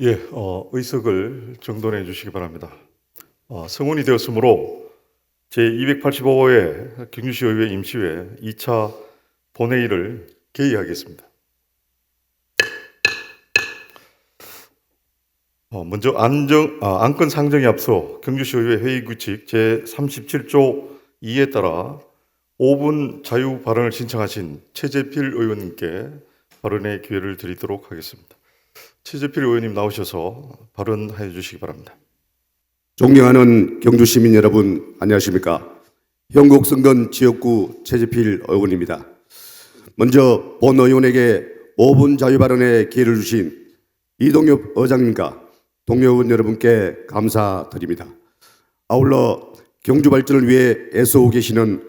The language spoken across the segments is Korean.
예, 어, 의석을 정돈해 주시기 바랍니다. 어, 성원이 되었으므로 제285회 경주시 의회 임시회 2차 본회의를 개의하겠습니다. 어, 먼저 안정, 아, 안건 상정에 앞서 경주시 의회 회의 규칙 제37조 2에 따라 5분 자유 발언을 신청하신 최재필 의원님께 발언의 기회를 드리도록 하겠습니다. 최재필 의원님 나오셔서 발언해 주시기 바랍니다. 존경하는 경주 시민 여러분 안녕하십니까? 영국 선건 지역구 최재필 의원입니다. 먼저 본 의원에게 5분 자유 발언의 기회를 주신 이동엽 의장님과 동료 의원 여러분께 감사드립니다. 아울러 경주 발전을 위해 애써오 계시는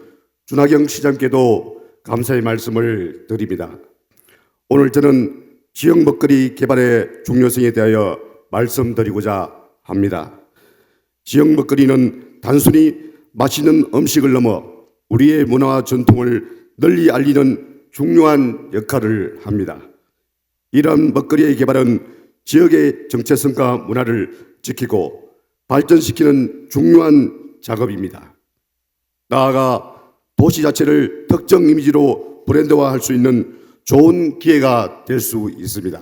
준하경 시장께도 감사의 말씀을 드립니다. 오늘 저는 지역 먹거리 개발의 중요성에 대하여 말씀드리고자 합니다. 지역 먹거리는 단순히 맛있는 음식을 넘어 우리의 문화와 전통을 널리 알리는 중요한 역할을 합니다. 이러한 먹거리의 개발은 지역의 정체성과 문화를 지키고 발전시키는 중요한 작업입니다. 나아가 도시 자체를 특정 이미지로 브랜드화할 수 있는 좋은 기회가 될 수 있습니다.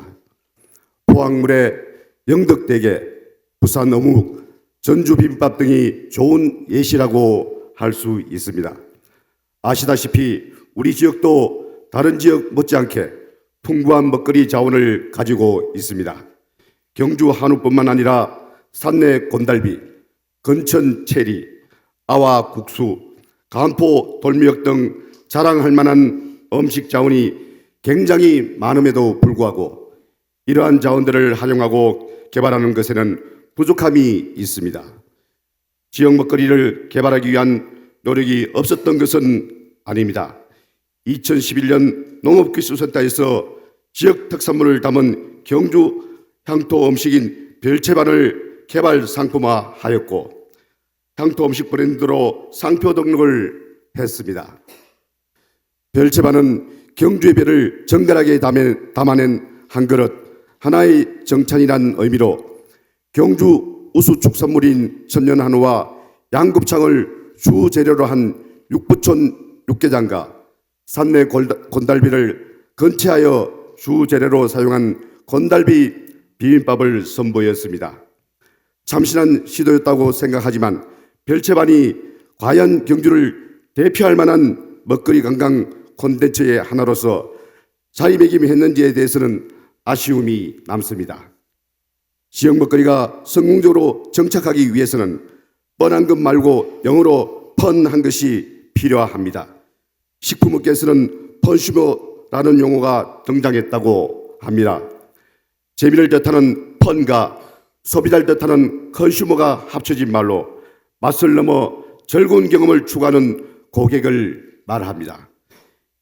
포항물의 영덕대게, 부산 어묵, 전주 비빔밥 등이 좋은 예시라고 할 수 있습니다. 아시다시피 우리 지역도 다른 지역 못지않게 풍부한 먹거리 자원을 가지고 있습니다. 경주 한우뿐만 아니라 산내 곤달비, 건천 체리, 아와 국수, 간포 돌미역 등 자랑할 만한 음식 자원이 굉장히 많음에도 불구하고 이러한 자원들을 활용하고 개발하는 것에는 부족함이 있습니다. 지역 먹거리를 개발하기 위한 노력이 없었던 것은 아닙니다. 2011년 농업기술센터에서 지역 특산물을 담은 경주 향토 음식인 별채반을 개발 상품화하였고 향토 음식 브랜드로 상표 등록을 했습니다. 별채반은 경주의 별을 정갈하게 담아- 담아낸 한 그릇 하나의 정찬이란 의미로 경주 우수 축산물인 천년한우와 양곱창을 주 재료로 한 육부촌 육개장과 산내 곤달비를 건체하여 주 재료로 사용한 건달비 비빔밥을 선보였습니다. 참신한 시도였다고 생각하지만 별채반이 과연 경주를 대표할 만한 먹거리 관광 콘텐츠의 하나로서 자리매김했는지에 대해서는 아쉬움이 남습니다. 지역 먹거리가 성공적으로 정착하기 위해서는 뻔한 것 말고 영어로 펀한 것이 필요합니다. 식품업계에서는 펀슈머라는 용어가 등장했다고 합니다. 재미를 뜻하는 펀과 소비자를 뜻하는 컨슈머가 합쳐진 말로 맛을 넘어 즐거운 경험을 추구하는 고객을 말합니다.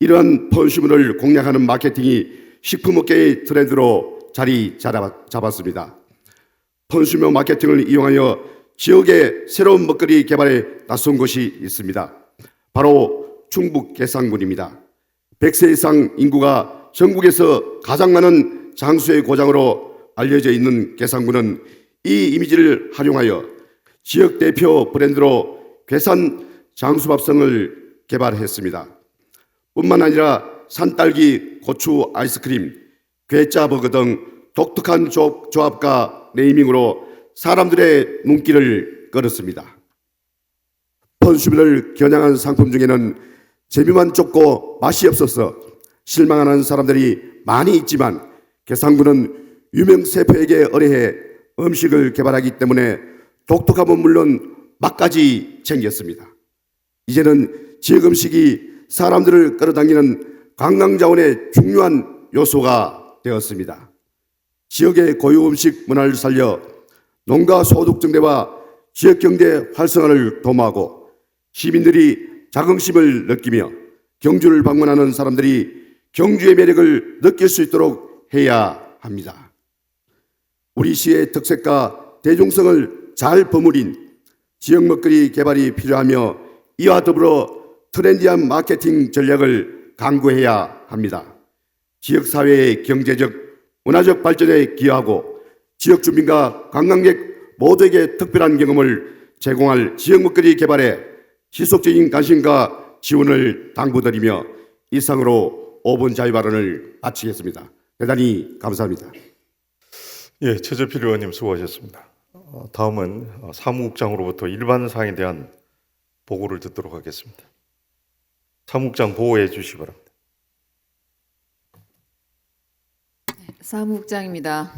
이러한 펀슈머를 공략하는 마케팅이 식품업계의 트렌드로 자리 잡았습니다. 펀슈머 마케팅을 이용하여 지역의 새로운 먹거리 개발에 나선 곳이 있습니다. 바로 충북 계산군입니다. 100세 이상 인구가 전국에서 가장 많은 장수의 고장으로 알려져 있는 계산군은 이 이미지를 활용하여 지역 대표 브랜드로 괴산 장수밥성을 개발했습니다. 뿐만 아니라 산딸기, 고추 아이스크림, 괴짜 버거 등 독특한 조- 조합과 네이밍으로 사람들의 눈길을 끌었습니다. 펀슈비를 겨냥한 상품 중에는 재미만 좁고 맛이 없어서 실망하는 사람들이 많이 있지만 계산군은 유명 셰프에게 의뢰해 음식을 개발하기 때문에 독특함은 물론 맛까지 챙겼습니다. 이제는 지역 음식이 사람들을 끌어당기는 관광자원의 중요한 요소가 되었습니다. 지역의 고유 음식 문화를 살려 농가 소득 증대와 지역 경제 활성화를 도모하고 시민들이 자긍심을 느끼며 경주를 방문하는 사람들이 경주의 매력을 느낄 수 있도록 해야 합니다. 우리 시의 특색과 대중성을 잘 버무린 지역 먹거리 개발이 필요하며 이와 더불어 트렌디한 마케팅 전략을 강구해야 합니다. 지역 사회의 경제적, 문화적 발전에 기여하고 지역 주민과 관광객 모두에게 특별한 경험을 제공할 지역 먹거리 개발에 지속적인 관심과 지원을 당부드리며 이상으로 5분 자유 발언을 마치겠습니다. 대단히 감사합니다. 예, 최재필 의원님 수고하셨습니다. 어, 다음은 어, 사무국장으로부터 일반 사항에 대한 보고를 듣도록 하겠습니다. 사무국장 보호해 주시기 바랍니다. 사무국장입니다.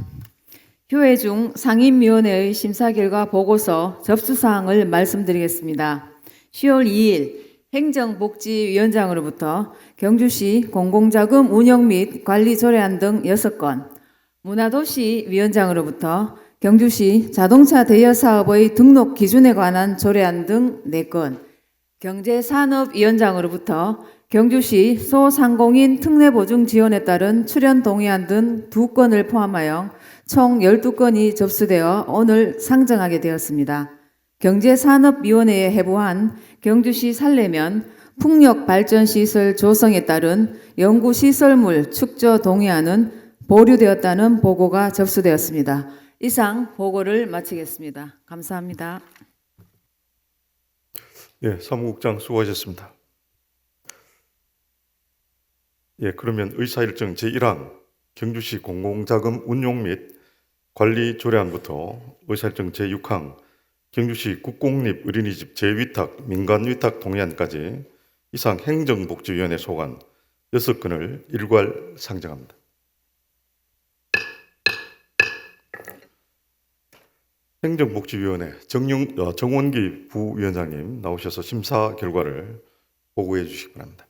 휴회 중 상임위원회의 심사 결과 보고서 접수 사항을 말씀드리겠습니다. 10월 2일 행정복지위원장으로부터 경주시 공공자금 운영 및 관리 조례안 등 6건, 문화도시 위원장으로부터 경주시 자동차 대여 사업의 등록 기준에 관한 조례안 등 4건, 경제산업위원장으로부터 경주시 소상공인 특례보증 지원에 따른 출연 동의안 등 두 건을 포함하여 총 12건이 접수되어 오늘 상정하게 되었습니다. 경제산업위원회에 해부한 경주시 살레면 풍력발전시설 조성에 따른 연구시설물 축조 동의안은 보류되었다는 보고가 접수되었습니다. 이상 보고를 마치겠습니다. 감사합니다. 예, 사무국장 수고하셨습니다. 예, 그러면 의사일정 제1항 경주시 공공자금 운용 및 관리 조례안부터 의사일정 제6항 경주시 국공립 어린이집 재위탁 민간위탁 동의안까지 이상 행정복지위원회 소관 6건을 일괄 상정합니다. 행정복지위원회 정용, 어, 정원기 부위원장님 나오셔서 심사 결과를 보고해 주시기 바랍니다.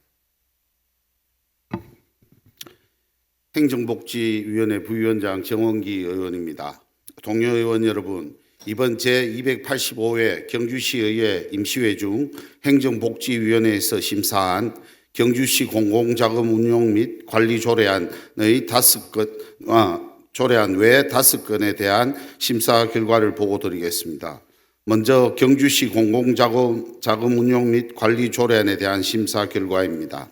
행정복지위원회 부위원장 정원기 의원입니다. 동료 의원 여러분, 이번 제285회 경주시의회 임시회 중 행정복지위원회에서 심사한 경주시 공공자금 운용 및 관리 조례안의 다섯 건, 아, 조례안 외 다섯 건에 대한 심사 결과를 보고 드리겠습니다. 먼저 경주시 공공자금 자금 운용 및 관리 조례안에 대한 심사 결과입니다.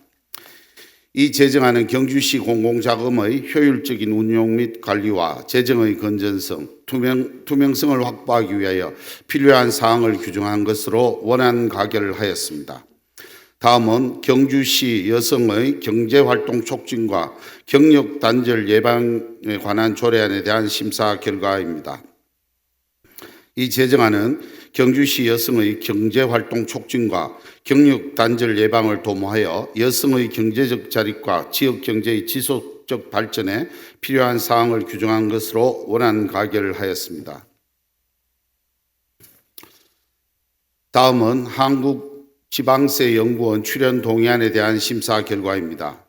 이 제정안은 경주시 공공자금의 효율적인 운용 및 관리와 재정의 건전성, 투명, 투명성을 확보하기 위하여 필요한 사항을 규정한 것으로 원안 가결을 하였습니다. 다음은 경주시 여성의 경제활동 촉진과 경력 단절 예방에 관한 조례안에 대한 심사 결과입니다. 이 제정안은 경주시 여성의 경제활동 촉진과 경력 단절 예방을 도모하여 여성의 경제적 자립과 지역 경제의 지속적 발전에 필요한 사항을 규정한 것으로 원안 가결을 하였습니다. 다음은 한국 지방세 연구원 출연 동의안에 대한 심사 결과입니다.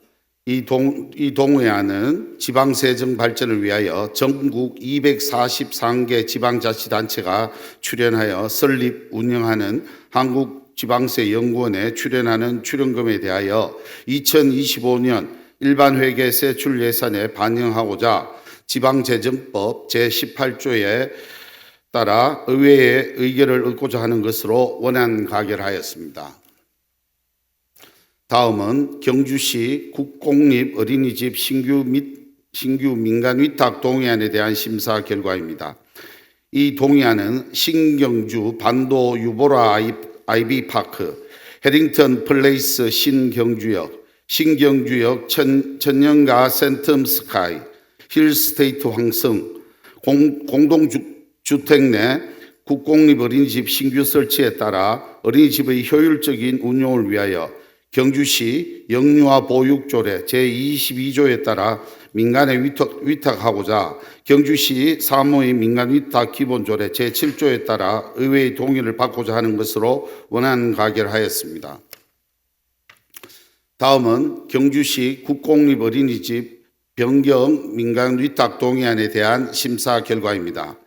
이, 동, 이 동의안은 지방세정 발전을 위하여 전국 243개 지방자치단체가 출연하여 설립, 운영하는 한국지방세연구원에 출연하는 출연금에 대하여 2025년 일반회계 세출 예산에 반영하고자 지방재정법 제18조에 따라 의회의 의결을 얻고자 하는 것으로 원안 가결하였습니다. 다음은 경주시 국공립 어린이집 신규 및 신규 민간 위탁 동의안에 대한 심사 결과입니다. 이 동의안은 신경주 반도 유보라 아이- 아이비 파크, 해링턴 플레이스 신경주역, 신경주역 천, 천년가 센텀 스카이, 힐스테이트 황성, 공, 공동주 택 내 국공립 어린이집 신규 설치에 따라 어린이집의 효율적인 운용을 위하여 경주시 영유아 보육조례 제22조에 따라 민간에 위탁, 위탁 하고자 경주시 사무의 민간 위탁 기본조례 제7조에 따라 의회의 동의를 받고자 하는 것으로 원안 가결하였습니다. 다음은 경주시 국공립 어린이집 변경 민간 위탁 동의안에 대한 심사 결과입니다.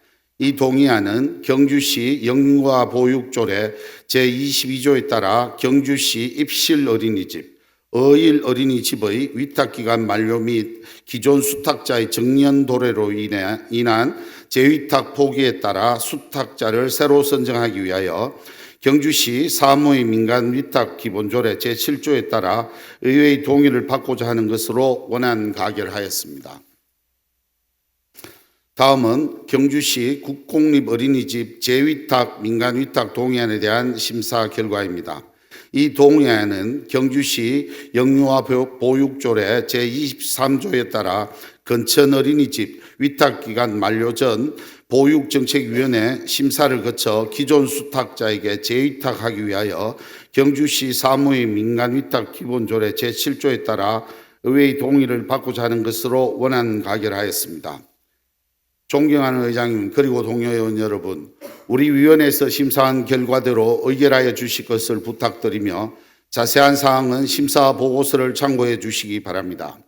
이 동의안은 경주시 영유아 보육조례 제22조에 따라 경주시 입실 어린이집, 어일 어린이집의 위탁기간 만료 및 기존 수탁자의 정년 도래로 인해 인한 재위탁 포기에 따라 수탁자를 새로 선정하기 위하여 경주시 사무의 민간 위탁 기본조례 제7조에 따라 의회의 동의를 받고자 하는 것으로 원안 가결하였습니다. 다음은 경주시 국공립 어린이집 재위탁 민간위탁 동의안에 대한 심사 결과입니다. 이 동의안은 경주시 영유아 보육조례 제23조에 따라 근천 어린이집 위탁기간 만료 전 보육정책위원회 심사를 거쳐 기존 수탁자에게 재위탁하기 위하여 경주시 사무의 민간위탁 기본조례 제7조에 따라 의회의 동의를 받고자 하는 것으로 원안 가결하였습니다. 존경하는 의장님 그리고 동료 의원 여러분, 우리 위원회에서 심사한 결과대로 의결하여 주실 것을 부탁드리며 자세한 사항은 심사 보고서를 참고해 주시기 바랍니다.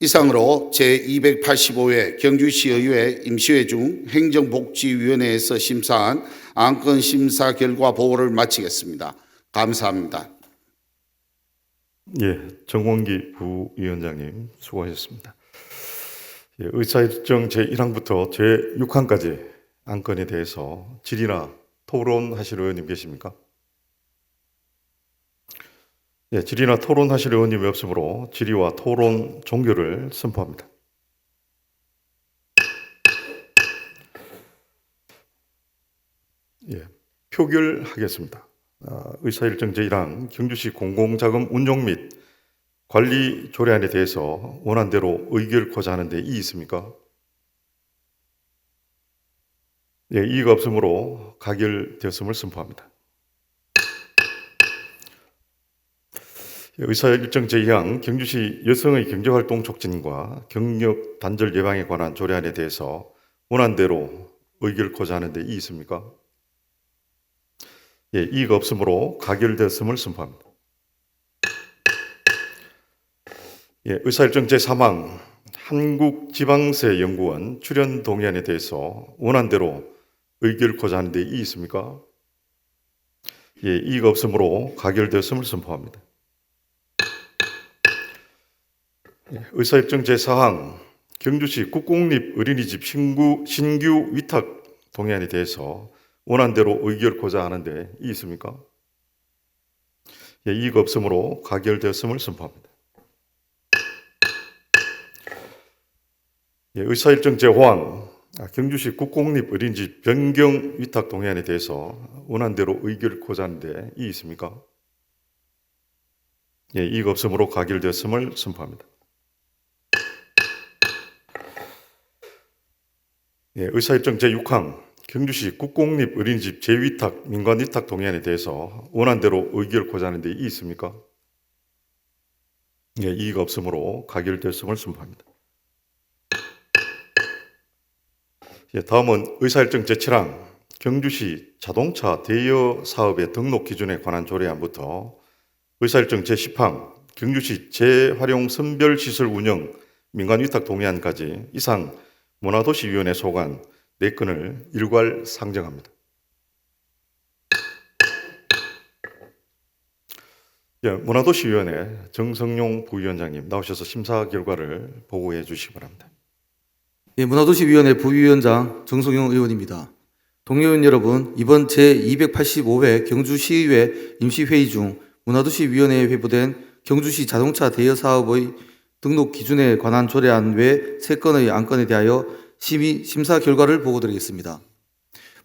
이상으로 제285회 경주시의회 임시회 중 행정복지위원회에서 심사한 안건 심사 결과 보고를 마치겠습니다. 감사합니다. 예, 정원기 부위원장님 수고하셨습니다. 예, 의사일정 제1항부터 제6항까지 안건에 대해서 질의나 토론하실 의원님 계십니까? 예, 질의나 토론하실 의원님이 없으므로 질의와 토론 종결을 선포합니다. 예, 표결하겠습니다. 아, 의사일정 제1항 경주시 공공자금 운용 및 관리 조례안에 대해서 원안대로 의결코자 하는데 이의 있습니까? 예, 이의가 없으므로 가결되었음을 선포합니다. 예, 의사일정 제2항 경주시 여성의 경제활동 촉진과 경력 단절 예방에 관한 조례안에 대해서 원안대로 의결코자 하는데 이의 있습니까? 예, 이의가 없으므로 가결되었음을 선포합니다. 예, 의사일정 제3항 한국지방세연구원 출연 동의안에 대해서 원안대로 의결코자 하는 데 이의 있습니까? 예, 이의가 없으므로 가결되었음을 선포합니다. 예, 의사일정 제4항 경주시 국공립 어린이집 신구, 신규 위탁 동의안에 대해서 원안대로 의결코자 하는데 이의 있습니까? 예, 이의가 없으므로 가결되었음을 선포합니다. 의사일정 제5항 아, 경주시 국공립 어린이집 변경 위탁 동의안에 대해서 원안대로 의결코자 하는데 이의 있습니까? 예, 이의가 없으므로 가결되었음을 선포합니다. 예, 의사일정 제6항 경주시 국공립 어린이집 재위탁 민간위탁 동의안에 대해서 원안대로 의결코자 하는데 이의 있습니까? 예, 이의가 없으므로 가결되었음을 선포합니다. 다음은 의사일정 제7항 경주시 자동차 대여 사업의 등록 기준에 관한 조례안부터 의사일정 제10항 경주시 재활용 선별시설 운영 민간위탁 동의안까지 이상 문화도시위원회 소관 4건을 일괄 상정합니다. 예, 문화도시위원회 정성용 부위원장님 나오셔서 심사 결과를 보고해 주시기 바랍니다. 예, 문화도시위원회 부위원장 정성용 의원입니다. 동료의원 여러분, 이번 제285회 경주시의회 임시회의 중 문화도시위원회에 회부된 경주시 자동차 대여 사업의 등록 기준에 관한 조례안 외 3건의 안건에 대하여 심의, 심사 결과를 보고드리겠습니다.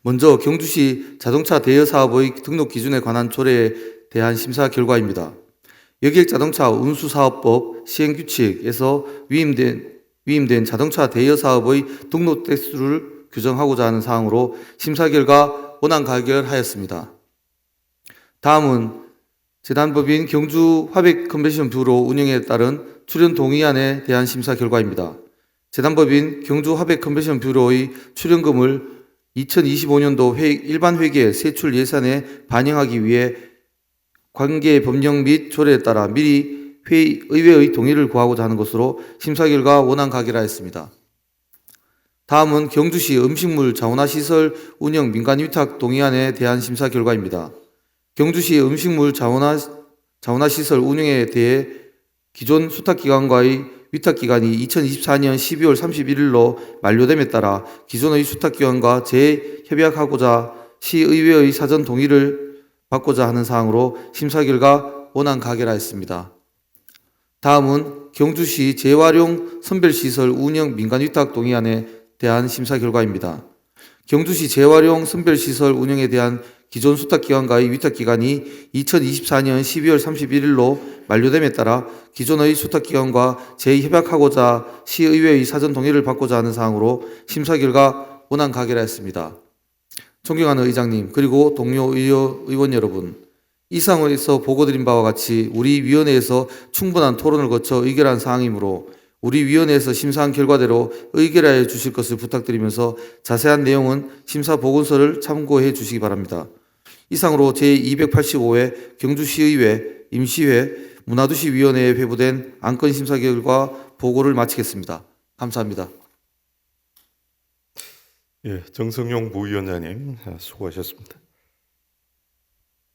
먼저 경주시 자동차 대여 사업의 등록 기준에 관한 조례에 대한 심사 결과입니다. 여객 자동차 운수사업법 시행규칙에서 위임된 위임된 자동차 대여 사업의 등록 대수를 규정하고자 하는 사항으로 심사 결과 원안 가결하였습니다. 다음은 재단법인 경주 화백 컨벤션 뷰로 운영에 따른 출연 동의안에 대한 심사 결과입니다. 재단법인 경주 화백 컨벤션 뷰로의 출연금을 2025년도 회, 일반 회계 세출 예산에 반영하기 위해 관계 법령 및 조례에 따라 미리 회의, 의회의 동의를 구하고자 하는 것으로 심사 결과 원안 가결하였습니다. 다음은 경주시 음식물 자원화 시설 운영 민간 위탁 동의안에 대한 심사 결과입니다. 경주시 음식물 자원화, 자원화 시설 운영에 대해 기존 수탁 기관과의 위탁 기간이 2024년 12월 31일로 만료됨에 따라 기존의 수탁 기관과 재협약하고자 시의회의 사전 동의를 받고자 하는 사항으로 심사 결과 원안 가결하였습니다. 다음은 경주시 재활용 선별시설 운영 민간위탁 동의안에 대한 심사 결과입니다. 경주시 재활용 선별시설 운영에 대한 기존 수탁기관과의 위탁기간이 2024년 12월 31일로 만료됨에 따라 기존의 수탁기관과 재협약하고자 시의회의 사전 동의를 받고자 하는 사항으로 심사 결과 원안 가결하였습니다. 존경하는 의장님 그리고 동료 의원, 여러분 이상에서 보고드린 바와 같이 우리 위원회에서 충분한 토론을 거쳐 의결한 사항이므로 우리 위원회에서 심사한 결과대로 의결하여 주실 것을 부탁드리면서 자세한 내용은 심사 보고서를 참고해 주시기 바랍니다. 이상으로 제285회 경주시의회 임시회 문화도시 위원회에 회부된 안건 심사 결과 보고를 마치겠습니다. 감사합니다. 예, 정성용 부위원장님 아, 수고하셨습니다.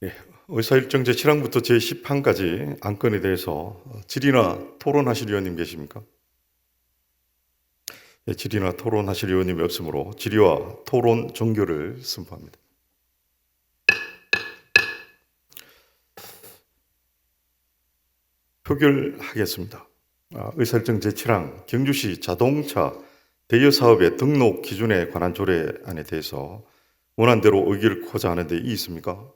예, 의사일정 제7항부터 제10항까지 안건에 대해서 질의나 토론하실 의원님 계십니까? 예, 질의나 토론하실 의원님이 없으므로 질의와 토론 종결을 선포합니다. 표결하겠습니다. 아, 의사일정 제7항 경주시 자동차 대여 사업의 등록 기준에 관한 조례안에 대해서 원안대로 의결 코자 하는데 이 있습니까?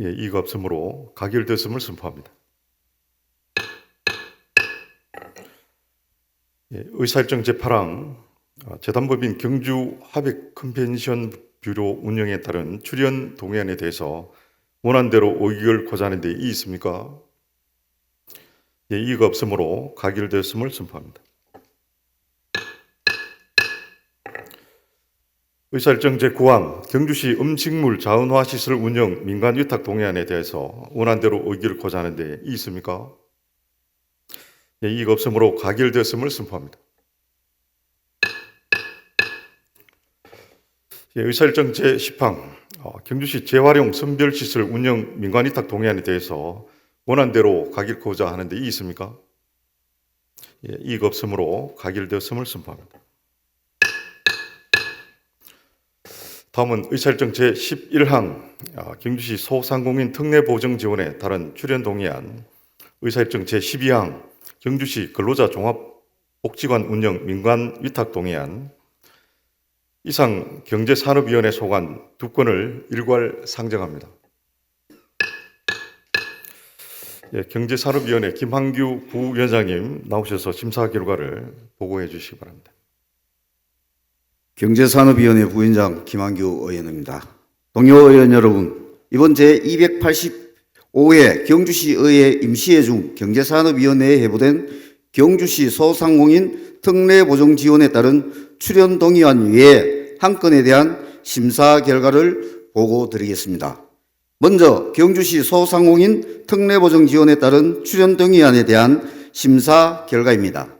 예, 이가 없으므로 가결됐음을 선포합니다. 예, 의사일정 제8항 아, 재단법인 경주 하백 컨벤션 뷰로 운영에 따른 출연 동의안에 대해서 원안대로 의결코자 하는데 이 있습니까? 예, 이의가 없으므로 가결되었음을 선포합니다. 의사일정 제9항 경주시 음식물 자원화 시설 운영 민간 위탁 동의안에 대해서 원안대로 의결코자 하는데 이 있습니까? 예, 이의가 없으므로 가결되었음을 선포합니다. 예, 의사일정 제10항 어, 경주시 재활용 선별시설 운영 민간 위탁 동의안에 대해서 원안대로 가결코자 하는데 이 있습니까? 예, 이의가 없으므로 가결되었음을 선포합니다. 다음은 의사일정 제11항 아, 경주시 소상공인 특례 보정 지원에 따른 출연 동의안 의사일정 제12항 경주시 근로자 종합복지관 운영 민간 위탁 동의안 이상 경제산업위원회 소관 두 건을 일괄 상정합니다. 예, 경제산업위원회 김한규 부위원장님 나오셔서 심사 결과를 보고해 주시기 바랍니다. 경제산업위원회 부위원장 김한규 의원입니다. 동료 의원 여러분, 이번 제285회 경주시 의회 임시회 중 경제산업위원회에 회부된 경주시 소상공인 특례보정 지원에 따른 출연 동의안 외에 한 건에 대한 심사 결과를 보고 드리겠습니다. 먼저 경주시 소상공인 특례보정 지원에 따른 출연 동의안에 대한 심사 결과입니다.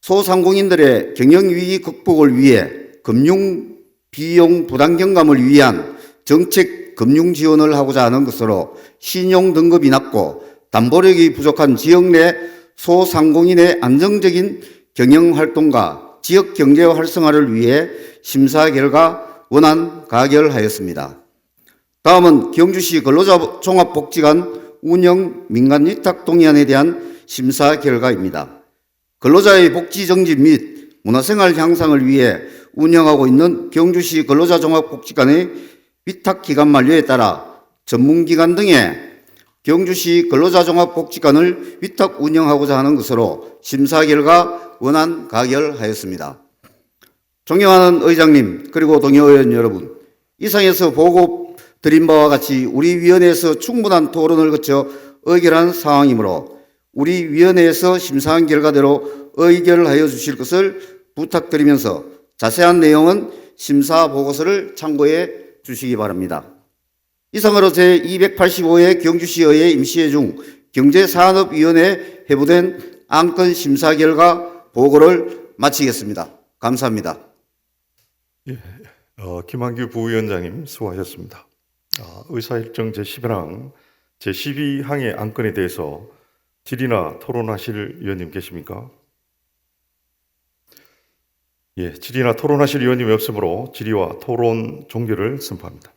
소상공인들의 경영위기 극복을 위해 금융 비용 부담 경감을 위한 정책 금융 지원을 하고자 하는 것으로 신용 등급이 낮고 담보력이 부족한 지역 내 소상공인의 안정적인 경영 활동과 지역 경제 활성화를 위해 심사 결과 원안 가결하였습니다. 다음은 경주시 근로자 종합복지관 운영 민간 위탁 동의안에 대한 심사 결과입니다. 근로자의 복지 정진 및 문화생활 향상을 위해 운영하고 있는 경주시 근로자 종합복지관의 위탁 기간 만료에 따라 전문기관 등의 경주시 근로자 종합복지관을 위탁 운영하고자 하는 것으로 심사 결과 원안 가결하였습니다. 존경하는 의장님 그리고 동료 의원 여러분, 이상에서 보고 드린 바와 같이 우리 위원회에서 충분한 토론을 거쳐 의결한 상황이므로 우리 위원회에서 심사한 결과대로 의결하여 주실 것을 부탁드리면서 자세한 내용은 심사 보고서를 참고해 주시기 바랍니다. 이상으로 제285회 경주시의회 임시회 중 경제산업위원회 회부된 안건 심사 결과 보고를 마치겠습니다. 감사합니다. 어, 김한규 부위원장님 수고하셨습니다. 아, 의사일정 제11항 제12항의 안건에 대해서 질의나 토론하실 의원님 계십니까? 예, 질의나 토론하실 의원님이 없으므로 질의와 토론 종결을 선포합니다.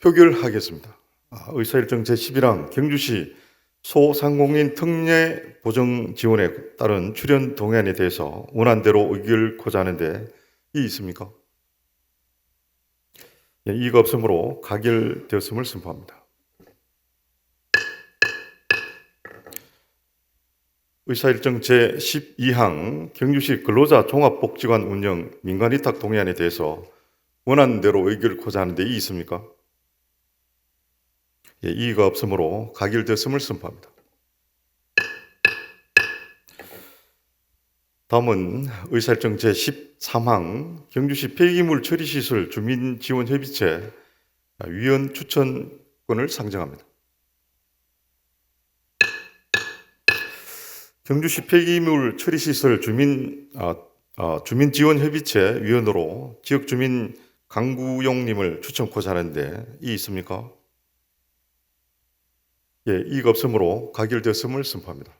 표결하겠습니다. 아, 의사일정 제11항 경주시 소상공인 특례 보정 지원에 따른 출연 동의안에 대해서 원안대로 의결코자 하는데 이 있습니까? 예, 이의가 없으므로 가결되었음을 선포합니다. 의사일정 제12항 경주시 근로자 종합복지관 운영 민간위탁 동의안에 대해서 원안대로 의결코자 하는 데 이 있습니까? 예, 이의가 없으므로 가결되었음을 선포합니다. 다음은 의사일정 제13항 경주시 폐기물 처리시설 주민지원협의체 위원 추천권을 상정합니다. 경주시 폐기물 처리시설 주민 아, 아, 주민 지원 협의체 위원으로 지역 주민 강구용님을 추천코자 하는데 이 있습니까? 예, 이의가 없으므로 가결되었음을 선포합니다.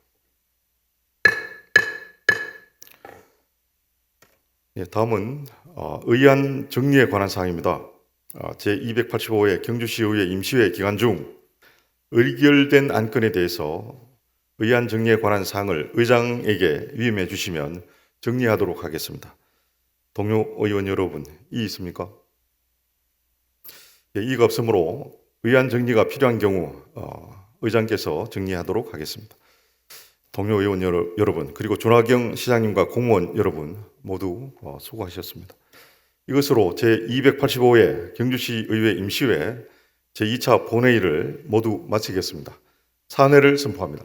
예, 다음은 어, 의안 정리에 관한 사항입니다. 제 285회 경주시의회 임시회 기간 중 의결된 안건에 대해서 의안 정리에 관한 사항을 의장에게 위임해 주시면 정리하도록 하겠습니다. 동료 의원 여러분, 이 있습니까? 예, 이가 없으므로 의안 정리가 필요한 경우 어, 의장께서 정리하도록 하겠습니다. 동료 의원 여러, 여러분 그리고 준하경 시장님과 공무원 여러분 모두 어, 수고하셨습니다. 이것으로 제 285회 경주시 의회 임시회 제 2차 본회의를 모두 마치겠습니다. 사내를 선포합니다.